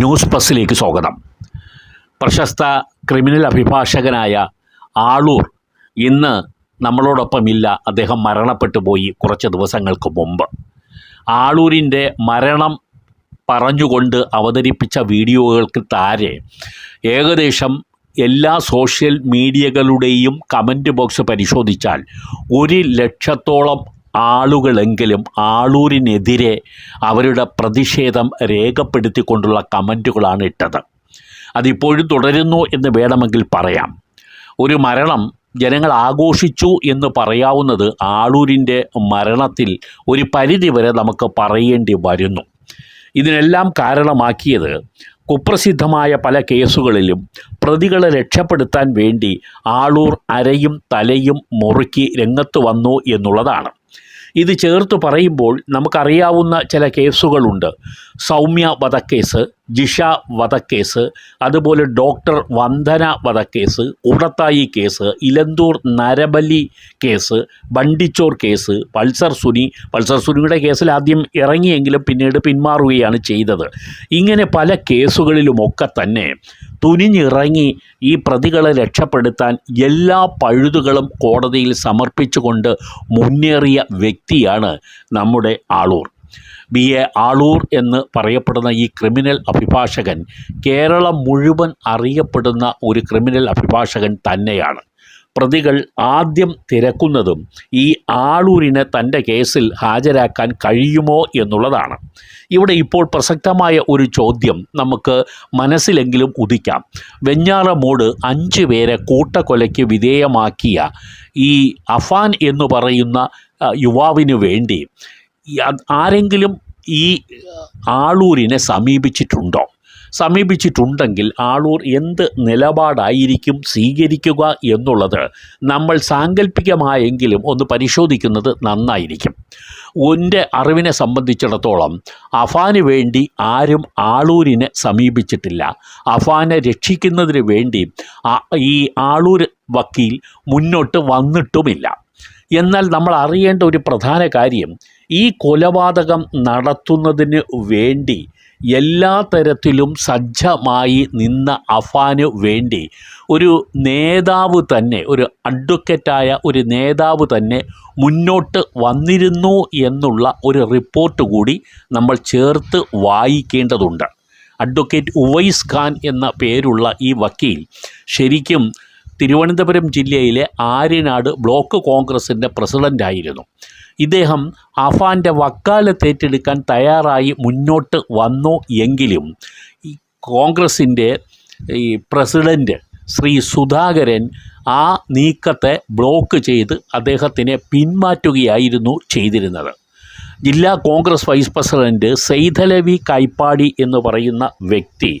News പ്ലസിലേക്ക് സ്വാഗതം. പ്രശസ്ത criminal അഭിഭാഷകനായ ആളൂർ ഇന്ന് നമ്മളോടൊപ്പമില്ല. അദ്ദേഹം മരണപ്പെട്ടു പോയി കുറച്ച് ദിവസങ്ങൾക്ക് മുമ്പ്. ആളൂരിന്റെ മരണം പറഞ്ഞുകൊണ്ട് അവതരിപ്പിച്ച വീഡിയോകൾക്ക് താരെ ഏകദേശം എല്ലാ സോഷ്യൽ മീഡിയകളുടെയും കമന്റ് ബോക്സ് പരിശോധിച്ചാൽ ഒരു ലക്ഷത്തോളം ആളുകളെങ്കിലും ആളൂരിനെതിരെ അവരുടെ പ്രതിഷേധം രേഖപ്പെടുത്തിക്കൊണ്ടുള്ള കമന്റുകളാണ് ഇട്ടത്. അതിപ്പോഴും തുടരുന്നു എന്ന് വേണമെങ്കിൽ പറയാം. ഒരു മരണം ജനങ്ങൾ ആഘോഷിച്ചു എന്ന് പറയാവുന്നത് ആളൂരിന്റെ മരണത്തിൽ ഒരു പരിധി വരെ നമുക്ക് പറയേണ്ടി വരുന്നു. ഇതിനെല്ലാം കാരണമാക്കിയത് കുപ്രസിദ്ധമായ പല കേസുകളിലും പ്രതികളെ രക്ഷപ്പെടുത്താൻ വേണ്ടി ആളൂർ അരയും തലയും മുറുക്കി രംഗത്ത് വന്നു എന്നുള്ളതാണ്. ഇത് ചേർത്ത് പറയുമ്പോൾ നമുക്കറിയാവുന്ന ചില കേസുകളുണ്ട്. സൗമ്യ വധക്കേസ് ജിഷ വധക്കേസ് അതുപോലെ ഡോക്ടർ വന്ദന വധക്കേസ് കൂടത്തായി കേസ് ഇലന്തൂർ നരബലി case Bunty Chor case Pulsar Suni. Pulsar സുനിയുടെ കേസിൽ ആദ്യം ഇറങ്ങിയെങ്കിലും പിന്നീട് പിന്മാറുകയാണ് ചെയ്തത്. ഇങ്ങനെ പല കേസുകളിലുമൊക്കെ തന്നെ തുനിഞ്ഞിറങ്ങി ഈ പ്രതികളെ രക്ഷപ്പെടുത്താൻ എല്ലാ പഴുതുകളും കോടതിയിൽ സമർപ്പിച്ചുകൊണ്ട് മുന്നേറിയ വ്യക്തിയാണ് നമ്മുടെ ആളൂർ. ബി എ ആളൂർ എന്ന് പറയപ്പെടുന്ന ഈ ക്രിമിനൽ അഭിഭാഷകൻ കേരളം മുഴുവൻ അറിയപ്പെടുന്ന ഒരു ക്രിമിനൽ അഭിഭാഷകൻ തന്നെയാണ്. പ്രതികൾ ആദ്യം തിരക്കുന്നതും ഈ ആളൂരിനെ തന്റെ കേസിൽ ഹാജരാക്കാൻ കഴിയുമോ എന്നുള്ളതാണ്. ഇവിടെ ഇപ്പോൾ പ്രസക്തമായ ഒരു ചോദ്യം നമുക്ക് മനസ്സിലെങ്കിലും ഉദിക്കാം. വെഞ്ഞാറമൂട് അഞ്ച് പേരെ കൂട്ടക്കൊലയ്ക്ക് വിധേയമാക്കിയ ഈ അഫാൻ എന്ന് പറയുന്ന യുവാവിനു വേണ്ടി ആരെങ്കിലും ഈ ആളൂരിനെ സമീപിച്ചിട്ടുണ്ടോ? സമീപിച്ചിട്ടുണ്ടെങ്കിൽ ആളൂർ എന്ത് നിലപാടായിരിക്കും സ്വീകരിക്കുക എന്നുള്ളത് നമ്മൾ സാങ്കല്പികമായെങ്കിലും ഒന്ന് പരിശോധിക്കുന്നത് നന്നായിരിക്കും. എന്റെ അറിവിനെ സംബന്ധിച്ചിടത്തോളം അഫാന് വേണ്ടി ആരും ആളൂരിനെ സമീപിച്ചിട്ടില്ല. അഫാനെ രക്ഷിക്കുന്നതിന് വേണ്ടി ഈ ആളൂർ വക്കീൽ മുന്നോട്ട് വന്നിട്ടുമില്ല. എന്നാൽ നമ്മൾ അറിയേണ്ട ഒരു പ്രധാന കാര്യം ഈ കൊലപാതകം നടത്തുന്നതിന് വേണ്ടി എല്ലാ തരത്തിലും സജ്ജമായി നിന്ന അഫാന് വേണ്ടി ഒരു നേതാവ് തന്നെ ഒരു അഡ്വക്കറ്റായ ഒരു നേതാവ് തന്നെ മുന്നോട്ട് വന്നിരുന്നു എന്നുള്ള ഒരു റിപ്പോർട്ട് കൂടി നമ്മൾ ചേർത്ത് വായിക്കേണ്ടതുണ്ട്. അഡ്വക്കേറ്റ് ഉവൈസ് ഖാൻ എന്ന പേരുള്ള ഈ വക്കീൽ ശരിക്കും തിരുവനന്തപുരം ജില്ലയിലെ ആര്യനാട് ബ്ലോക്ക് കോൺഗ്രസിന്റെ പ്രസിഡന്റായിരുന്നു. ഇദ്ദേഹം അഫാന്റെ വക്കാലത്തേറ്റെടുക്കാൻ തയ്യാറായി മുന്നോട്ട് വന്നു എങ്കിലും ഈ കോൺഗ്രസിന്റെ ഈ പ്രസിഡന്റ് ശ്രീ സുധാകരൻ ആ നീക്കത്തെ ബ്ലോക്ക് ചെയ്ത് അദ്ദേഹത്തിനെ പിന്മാറ്റുകയായിരുന്നു ചെയ്തിരുന്നത്. ജില്ലാ കോൺഗ്രസ് വൈസ് പ്രസിഡന്റ് സെയ്ദലവി കൈപ്പാടി എന്ന് പറയുന്ന വ്യക്തി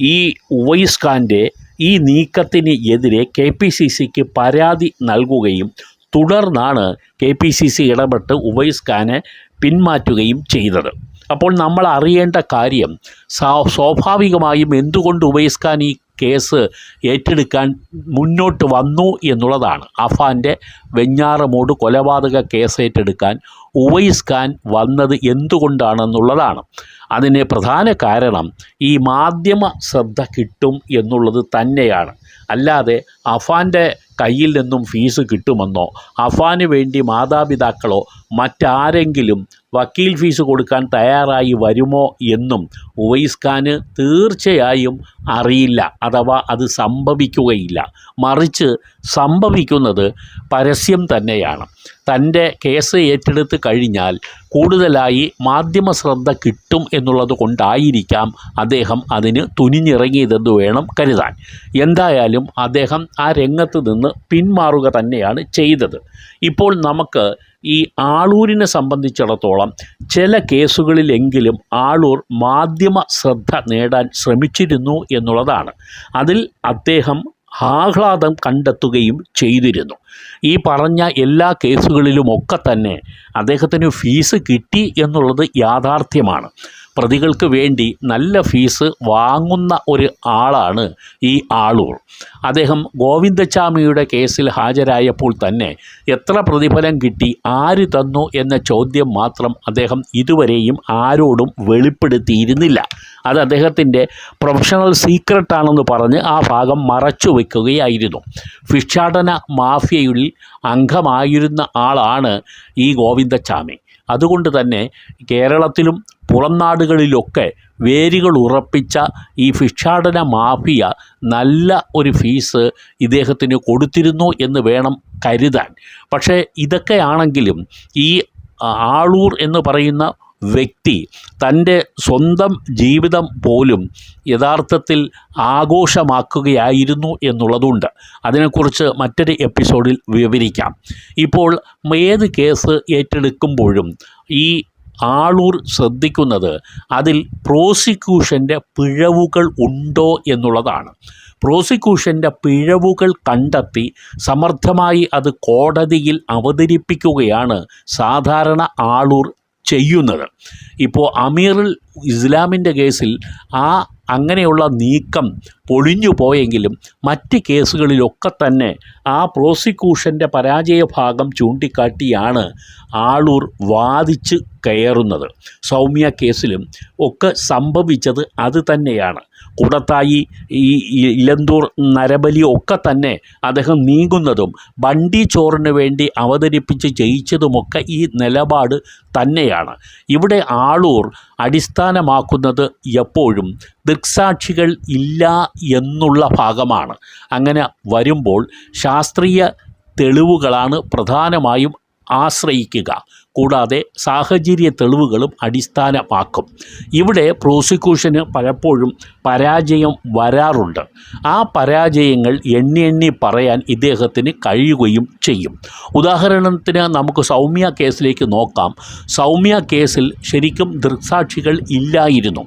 ഈ ഉവൈസ് ഖാന്റെ ഈ നീക്കത്തിന് എതിരെ കെ പി സി സിക്ക് പരാതി നൽകുകയും തുടർന്നാണ് കെ പി സി സി ഇടപെട്ട് ഉവൈസ് ഖാനെ പിന്മാറ്റുകയും ചെയ്തത്. അപ്പോൾ നമ്മൾ അറിയേണ്ട കാര്യം സ്വാ- സ്വാഭാവികമായും എന്തുകൊണ്ട് ഉവൈസ് ഖാൻ ഈ കേസ് ഏറ്റെടുക്കാൻ മുന്നോട്ട് വന്നു എന്നുള്ളതാണ്. അഫാന്റെ വെഞ്ഞാറമൂട് കൊലപാതക കേസ് ഏറ്റെടുക്കാൻ ഉവൈസ് ഖാൻ വന്നത് എന്തുകൊണ്ടാണെന്നുള്ളതാണ്. അതിന് പ്രധാന കാരണം ഈ മാധ്യമ ശ്രദ്ധ കിട്ടും എന്നുള്ളത് തന്നെയാണ്. അല്ലാതെ അഫാന്റെ കയ്യിൽ നിന്നും ഫീസ് കിട്ടുമെന്നോ? അഫാന് വേണ്ടി മാതാപിതാക്കളോ മറ്റാരെങ്കിലും വക്കീൽ ഫീസ് കൊടുക്കാൻ തയ്യാറായി വരുമോ എന്നും ഉവൈസ് ഖാന് തീർച്ചയായും അറിയില്ല അഥവാ അത് സംഭവിക്കുകയില്ല. മറിച്ച് സംഭവിക്കുന്നത് പരസ്യം തന്നെയാണ്. തന്റെ കേസ് ഏറ്റെടുത്ത് കഴിഞ്ഞാൽ കൂടുതലായി മാധ്യമ ശ്രദ്ധ കിട്ടും എന്നുള്ളത് കൊണ്ടായിരിക്കാം അദ്ദേഹം അതിന് തുനിഞ്ഞിറങ്ങിയതെന്ന് വേണം കരുതാൻ. എന്തായാലും അദ്ദേഹം ആ രംഗത്ത് നിന്ന് പിന്മാറുക തന്നെയാണ് ചെയ്തത്. ഇപ്പോൾ നമുക്ക് ഈ ആളൂരിനെ സംബന്ധിച്ചിടത്തോളം ചില കേസുകളിലെങ്കിലും ആളൂർ മാധ്യമ ശ്രദ്ധ നേടാൻ ശ്രമിച്ചിരുന്നു എന്നുള്ളതാണ്. അതിൽ അദ്ദേഹം ആഹ്ലാദം കണ്ടെത്തുകയും ചെയ്തിരുന്നു. ഈ പറഞ്ഞ എല്ലാ കേസുകളിലുമൊക്കെ തന്നെ അദ്ദേഹത്തിന് ഫീസ് കിട്ടി എന്നുള്ളത് യാഥാർത്ഥ്യമാണ്. പ്രതികൾക്ക് വേണ്ടി നല്ല ഫീസ് വാങ്ങുന്ന ഒരു ആളാണ് ഈ ആളൂർ. അദ്ദേഹം ഗോവിന്ദച്ചാമിയുടെ കേസിൽ ഹാജരായപ്പോൾ തന്നെ എത്ര പ്രതിഫലം കിട്ടി ആര് തന്നു എന്ന ചോദ്യം മാത്രം അദ്ദേഹം ഇതുവരെയും ആരോടും വെളിപ്പെടുത്തിയിരുന്നില്ല. അത് അദ്ദേഹത്തിന്റെ പ്രൊഫഷണൽ സീക്രട്ടാണെന്ന് പറഞ്ഞ് ആ ഭാഗം മറച്ചു വയ്ക്കുകയായിരുന്നു ഭിക്ഷാടന മാഫിയയിൽ അംഗമായിരുന്ന ആളാണ് ഈ ഗോവിന്ദച്ചാമി. അതുകൊണ്ട് തന്നെ കേരളത്തിലും പുറം നാടുകളിലൊക്കെ വേരുകൾ ഉറപ്പിച്ച ഈ ഭിക്ഷാടന മാഫിയ നല്ല ഒരു ഫീസ് ഇദ്ദേഹത്തിന് കൊടുത്തിരുന്നു എന്ന് വേണം കരുതാൻ. പക്ഷേ ഇതൊക്കെയാണെങ്കിലും ഈ ആളൂർ എന്ന് പറയുന്ന വ്യക്തി തന്റെ സ്വന്തം ജീവിതം പോലും യഥാർത്ഥത്തിൽ ആഘോഷമാക്കുകയായിരുന്നു എന്നുള്ളതുണ്ട്. അതിനെക്കുറിച്ച് മറ്റൊരു എപ്പിസോഡിൽ വിവരിക്കാം. ഇപ്പോൾ ഏത് കേസ് ഏറ്റെടുക്കുമ്പോഴും ഈ ആളൂർ ശ്രദ്ധിക്കുന്നത് അതിൽ പ്രോസിക്യൂഷന്റെ പിഴവുകൾ ഉണ്ടോ എന്നുള്ളതാണ്. പ്രോസിക്യൂഷന്റെ പിഴവുകൾ കണ്ടെത്തി സമർത്ഥമായി അത് കോടതിയിൽ അവതരിപ്പിക്കുകയാണ് സാധാരണ ആളൂർ ചെയ്യുന്നത്. ഇപ്പോൾ അമീറുൽ ഇസ്ലാമിന്റെ കേസിൽ ആ അങ്ങനെയുള്ള നീക്കം പൊളിഞ്ഞു പോയെങ്കിലും മറ്റ് കേസുകളിലൊക്കെ തന്നെ ആ പ്രോസിക്യൂഷന്റെ പരാജയ ഭാഗം ചൂണ്ടിക്കാട്ടിയാണ് ആളൂർ വാദിച്ച് കയറുന്നത്. സൗമ്യ കേസിലും ഒക്കെ സംഭവിച്ചത് അത് തന്നെയാണ്. കൂടത്തായി ഈ ഇലന്തൂർ നരബലി ഒക്കെ തന്നെ അദ്ദേഹം നീങ്ങുന്നതും വണ്ടി ചോറിന് വേണ്ടി അവതരിപ്പിച്ച് ജയിച്ചതുമൊക്കെ ഈ നിലപാട് തന്നെയാണ്. ഇവിടെ ആളൂർ അടിസ്ഥാനമാക്കുന്നത് എപ്പോഴും ദൃക്സാക്ഷികൾ ഇല്ല എന്നുള്ള ഭാഗമാണ്. അങ്ങനെ വരുമ്പോൾ ശാസ്ത്രീയ തെളിവുകളാണ് പ്രധാനമായും ആശ്രയിക്കുക. കൂടാതെ സാഹചര്യ തെളിവുകളും അടിസ്ഥാനമാക്കും. ഇവിടെ പ്രോസിക്യൂഷന് പലപ്പോഴും പരാജയം വരാറുണ്ട്. ആ പരാജയങ്ങൾ എണ്ണി എണ്ണി പറയാൻ ഇദ്ദേഹത്തിന് കഴിയുകയും ചെയ്യും. ഉദാഹരണത്തിന് നമുക്ക് സൗമ്യ കേസിലേക്ക് നോക്കാം. സൗമ്യ കേസിൽ ശരിക്കും ദൃക്സാക്ഷികൾ ഇല്ലായിരുന്നു.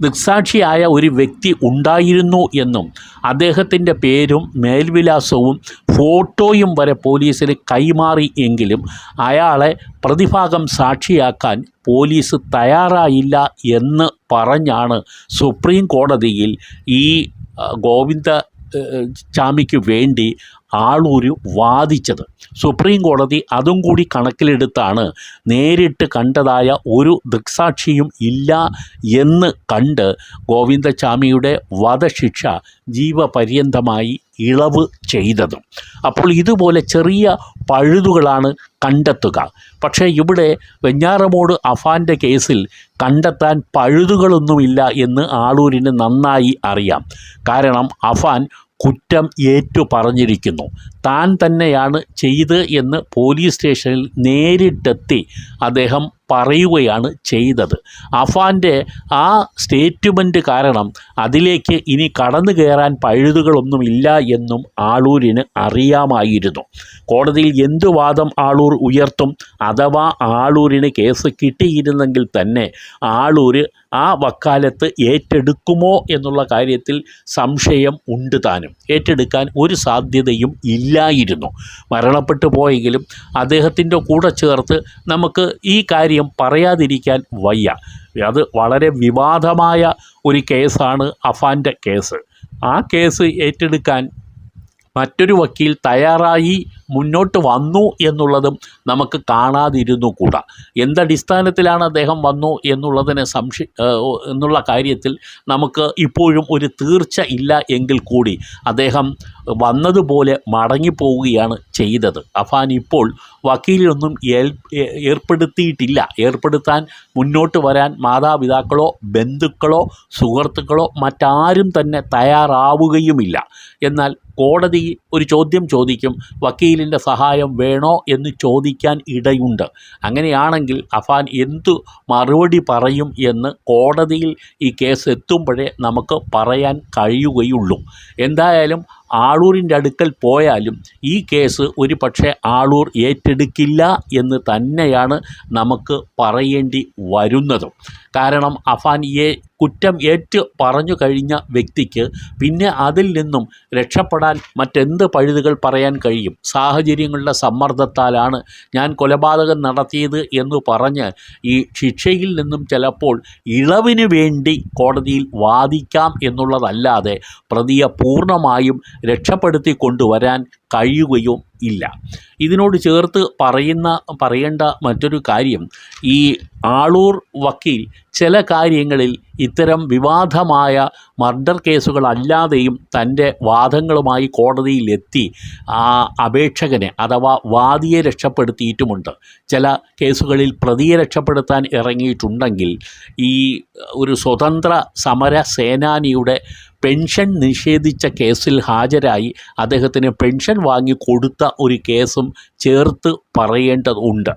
ദൃക്സാക്ഷിയായ ഒരു വ്യക്തി ഉണ്ടായിരുന്നു എന്നും അദ്ദേഹത്തിന്റെ പേരും മേൽവിലാസവും ഫോട്ടോയും വരെ പോലീസിന് കൈമാറി എങ്കിലും അയാളെ പ്രതിഭാഗം സാക്ഷിയാക്കാൻ പോലീസ് തയ്യാറായില്ല എന്ന് പറഞ്ഞാണ് സുപ്രീം കോടതിയിൽ ഈ ഗോവിന്ദ ചാമിക്ക് വേണ്ടി ആളൂര് വാദിച്ചത്. സുപ്രീം കോടതി അതും കൂടി കണക്കിലെടുത്താണ് നേരിട്ട് കണ്ടതായ ഒരു ദൃക്സാക്ഷിയും ഇല്ല എന്ന് കണ്ട് ഗോവിന്ദചാമിയുടെ വധശിക്ഷ ജീവപര്യന്തമായി ഇളവ് ചെയ്തതും. അപ്പോൾ ഇതുപോലെ ചെറിയ പഴുതുകളാണ് കണ്ടെത്തുക. പക്ഷേ ഇവിടെ വെഞ്ഞാറമോട് അഫാന്റെ കേസിൽ കണ്ടെത്താൻ പഴുതുകളൊന്നുമില്ല എന്ന് ആളൂരിന് നന്നായി അറിയാം. കാരണം അഫാൻ കുറ്റം ഏറ്റു പറഞ്ഞിരിക്കുന്നു. താൻ തന്നെയാണ് ചെയ്ത് എന്ന് പോലീസ് സ്റ്റേഷനിൽ നേരിട്ടെത്തി അദ്ദേഹം പറയുകയാണ് ചെയ്തത്. അഫാന്റെ ആ സ്റ്റേറ്റ്മെന്റ് കാരണം അതിലേക്ക് ഇനി കടന്നു കയറാൻ പഴുതുകളൊന്നുമില്ല എന്നും ആളൂരിന് അറിയാമായിരുന്നു. കോടതിയിൽ എന്തു വാദം ആളൂർ ഉയർത്തും അഥവാ ആളൂരിന് കേസ് കിട്ടിയിരുന്നെങ്കിൽ തന്നെ ആളൂർ ആ വക്കാലത്ത് ഏറ്റെടുക്കുമോ എന്നുള്ള കാര്യത്തിൽ സംശയം ഉണ്ട് താനും. ഏറ്റെടുക്കാൻ ഒരു സാധ്യതയും ഇല്ലായിരുന്നു. മരണപ്പെട്ടു പോയെങ്കിലും അദ്ദേഹത്തിന്റെ കൂടെ ചേർത്ത് നമുക്ക് ഈ കാര്യം പറയാതിരിക്കാൻ വയ്യ. അത് വളരെ വിവാദമായ ഒരു കേസാണ് അഫാന്റെ കേസ്. ആ കേസ് ഏറ്റെടുക്കാൻ മറ്റൊരു വക്കീൽ തയ്യാറായി മുന്നോട്ട് വന്നു എന്നുള്ളതും നമുക്ക് കാണാതിരുന്നു കൂടാ. എന്തടിസ്ഥാനത്തിലാണ് അദ്ദേഹം വന്നു എന്നുള്ളതിനെ സംശയ എന്നുള്ള കാര്യത്തിൽ നമുക്ക് ഇപ്പോഴും ഒരു തീർച്ച ഇല്ല എങ്കിൽ കൂടി അദ്ദേഹം വന്നതുപോലെ മടങ്ങിപ്പോവുകയാണ് ചെയ്തത്. അഫാൻ ഇപ്പോൾ വക്കീലിനൊന്നും ഏർപ്പെടുത്തിയിട്ടില്ല. ഏർപ്പെടുത്താൻ മുന്നോട്ട് വരാൻ മാതാപിതാക്കളോ ബന്ധുക്കളോ സുഹൃത്തുക്കളോ മറ്റാരും തന്നെ തയ്യാറാവുകയുമില്ല. എന്നാൽ കോടതി ഒരു ചോദ്യം ചോദിക്കും വക്കീലിന്റെ സഹായം വേണോ? എന്ന് ചോദിക്കാൻ ഇടയുണ്ട്. അങ്ങനെയാണെങ്കിൽ അഫാൻ എന്തു മറുപടി പറയും എന്ന് കോടതിയിൽ ഈ കേസ് എത്തുമ്പോഴേ നമുക്ക് പറയാൻ കഴിയുകയുള്ളൂ. എന്തായാലും ആളൂരിന്റെ അടുക്കൽ പോയാലും ഈ കേസ് ഒരു പക്ഷേ ആളൂർ ഏറ്റെടുക്കില്ല എന്ന് തന്നെയാണ് നമുക്ക് പറയേണ്ടി വരുന്നതും. കാരണം അഫാനിയെ കുറ്റം ഏറ്റ് പറഞ്ഞു കഴിഞ്ഞ വ്യക്തിക്ക് പിന്നെ അതിൽ നിന്നും രക്ഷപ്പെടാൻ മറ്റെന്ത് പഴുതുകൾ പറയാൻ കഴിയും? സാഹചര്യങ്ങളുടെ സമ്മർദ്ദത്താലാണ് ഞാൻ കൊലപാതകം നടത്തിയത് എന്ന് പറഞ്ഞ് ഈ ശിക്ഷയിൽ നിന്നും ചിലപ്പോൾ ഇളവിന് വേണ്ടി കോടതിയിൽ വാദിക്കാം എന്നുള്ളതല്ലാതെ പ്രതിയെ പൂർണമായും രക്ഷപ്പെടുത്തി കൊണ്ടുവരാൻ കഴിയുകയോ ഇല്ല. ഇതിനോട് ചേർത്ത് പറയുന്ന പറയേണ്ട മറ്റൊരു കാര്യം ഈ ആളൂർ വക്കീൽ ചില കാര്യങ്ങളിൽ ഇത്തരം വിവാദമായ മർഡർ കേസുകളല്ലാതെയും തന്റെ വാദങ്ങളുമായി കോടതിയിലെത്തി ആ അപേക്ഷകനെ അഥവാ വാദിയെ രക്ഷപ്പെടുത്തിയിട്ടുമുണ്ട്. ചില കേസുകളിൽ പ്രതിയെ രക്ഷപ്പെടുത്താൻ ഇറങ്ങിയിട്ടുണ്ടെങ്കിൽ ഈ ഒരു സ്വതന്ത്ര സമര സേനാനിയുടെ പെൻഷൻ നിഷേധിച്ച കേസിൽ ഹാജരായി അദ്ദേഹത്തിന് പെൻഷൻ വാങ്ങി കൊടുത്ത ഒരു കേസും ചേർത്ത് പറയേണ്ടതുണ്ട്.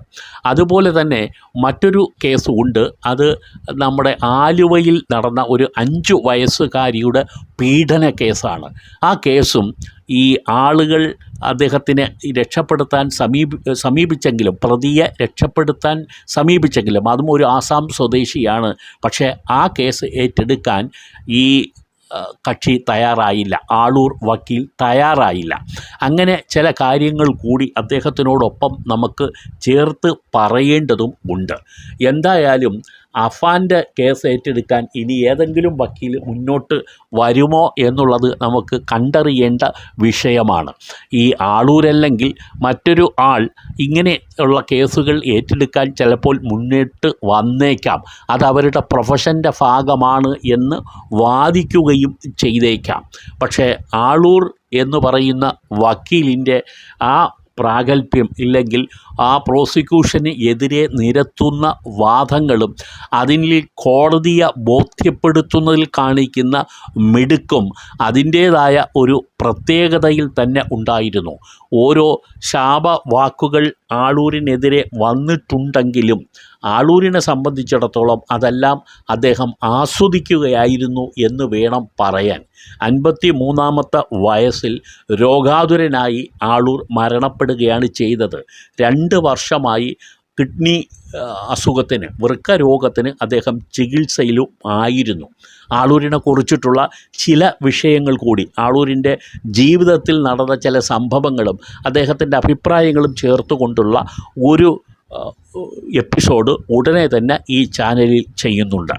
അതുപോലെ തന്നെ മറ്റൊരു കേസ് ഉണ്ട്. അത് നമ്മുടെ ആലുവയിൽ നടന്ന ഒരു അഞ്ച് വയസ്സുകാരിയുടെ പീഡന കേസാണ്. ആ കേസും ഈ ആളുകൾ അദ്ദേഹത്തിനെ രക്ഷപ്പെടുത്താൻ സമീപ സമീപിച്ചെങ്കിലും പ്രതിയെ രക്ഷപ്പെടുത്താൻ സമീപിച്ചെങ്കിലും അതും ഒരു ആസാം സ്വദേശിയാണ്. പക്ഷേ ആ കേസ് ഏറ്റെടുക്കാൻ ഈ കക്ഷി തയ്യാറായില്ല. ആളൂർ വക്കീൽ തയ്യാറായില്ല. അങ്ങനെ ചില കാര്യങ്ങൾ കൂടി അദ്ദേഹത്തിനോടൊപ്പം നമുക്ക് ചേർത്ത് പറയേണ്ടതും ഉണ്ട്. എന്തായാലും അഫാന്റെ കേസ് ഏറ്റെടുക്കാൻ ഇനി ഏതെങ്കിലും വക്കീൽ മുന്നോട്ട് വരുമോ എന്നുള്ളത് നമുക്ക് കണ്ടറിയേണ്ട വിഷയമാണ്. ഈ ആളൂരല്ലെങ്കിൽ മറ്റൊരു ആൾ ഇങ്ങനെ ഉള്ള കേസുകൾ ഏറ്റെടുക്കാൻ ചിലപ്പോൾ മുന്നിട്ട് വന്നേക്കാം. അത് അവരുടെ പ്രൊഫഷന്റെ ഭാഗമാണ് എന്ന് വാദിക്കുകയും ചെയ്തേക്കാം. പക്ഷേ ആളൂർ എന്ന് പറയുന്ന വക്കീലിന്റെ ആ പ്രാഗൽഭ്യം ഇല്ലെങ്കിൽ ആ പ്രോസിക്യൂഷന് എതിരെ നിരത്തുന്ന വാദങ്ങളും അതിൽ കോടതിയെ ബോധ്യപ്പെടുത്തുന്നതിൽ കാണിക്കുന്ന മിടുക്കും അതിന്റേതായ ഒരു പ്രത്യേകതയിൽ തന്നെ ഉണ്ടായിരുന്നു. ഓരോ ശാപവാക്കുകൾ ആളൂരിനെതിരെ വന്നിട്ടുണ്ടെങ്കിലും ആളൂരിനെ സംബന്ധിച്ചിടത്തോളം അതെല്ലാം അദ്ദേഹം ആസ്വദിക്കുകയായിരുന്നു എന്ന് വേണം പറയാൻ. അൻപത്തി മൂന്നാമത്തെ വയസ്സിൽ രോഗാതുരനായി ആളൂർ മരണപ്പെടുകയാണ് ചെയ്തത്. രണ്ട് വർഷമായി കിഡ്നി അസുഖത്തിന് വൃക്ക രോഗത്തിന് അദ്ദേഹം ചികിത്സയിലും ആയിരുന്നു. ആളൂരിനെ കുറിച്ചിട്ടുള്ള ചില വിഷയങ്ങൾ കൂടി ആളൂരിന്റെ ജീവിതത്തിൽ നടന്ന ചില സംഭവങ്ങളും അദ്ദേഹത്തിന്റെ അഭിപ്രായങ്ങളും ചേർത്തുകൊണ്ടുള്ള ഒരു എപ്പിസോഡ് ഉടനെ തന്നെ ഈ ചാനലിൽ ചെയ്യുന്നുണ്ട്.